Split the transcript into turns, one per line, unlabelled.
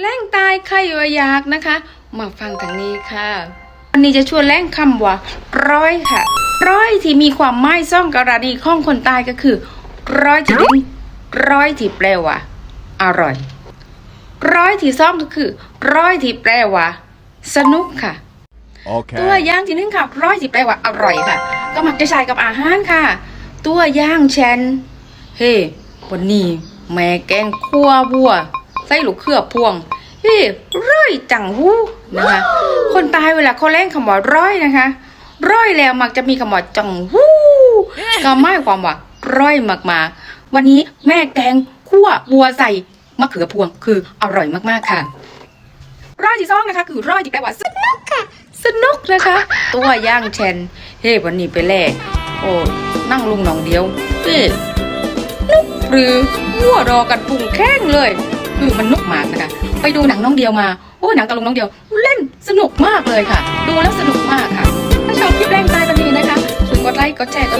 แร่งตายใครว่ายากนะคะ มาฟังทางนี้ค่ะวันนี้จะชวนแร่งคำว่าร้อยค่ะ ร้อยที่มีความหมายซ่องกรณีของคนตายก็คือ ร้อยที่ดิ้นร้อยที่แปลว่าอร่อย ร้อยที่ซ่องก็คือ ร้อยที่แปลว่าสนุกค่ะ
Okay.
ตัวอย่างที่หนึ่งค่ะร้อยที่แปลว่าอร่อยค่ะ ก็มักจะใช้กับอาหารค่ะ ตัวอย่างเช่นเฮ้วันนี้แม่แกงคั่วบัว ใส่ลูกเขือพวงเฮ้ร้อยจังหูนะคะ คนตายเวลาเขาแล่งคำว่าร้อยนะคะ ร้อยแล้วมักจะมีคำว่าจังหูก็หมายความว่าร้อยมากๆ วันนี้แม่แกงคั่วบัวใส่มะเขือพวงคืออร่อยมากๆค่ะ ร้อยที่สองนะคะ คือร้อยที่แปลว่าสนุกค่ะ สนุกนะคะ ตัวย่างเชนเฮ้วันนี้ไปแล่โอ้นั่งลุงหนองเดียวเฮ้นุกหรือหัวรอกันปุ่งแข้งเลย คือมันนุกมากนะคะไปดูหนังน้องเดียวมาโอ้หนังตะลุงน้องเดียว เล่นสนุกมากเลยค่ะ ดูแล้วสนุกมากค่ะถ้าชอบคลิปแรงตายวันนี้นะคะช่วยกดไลค์กดแชร์กด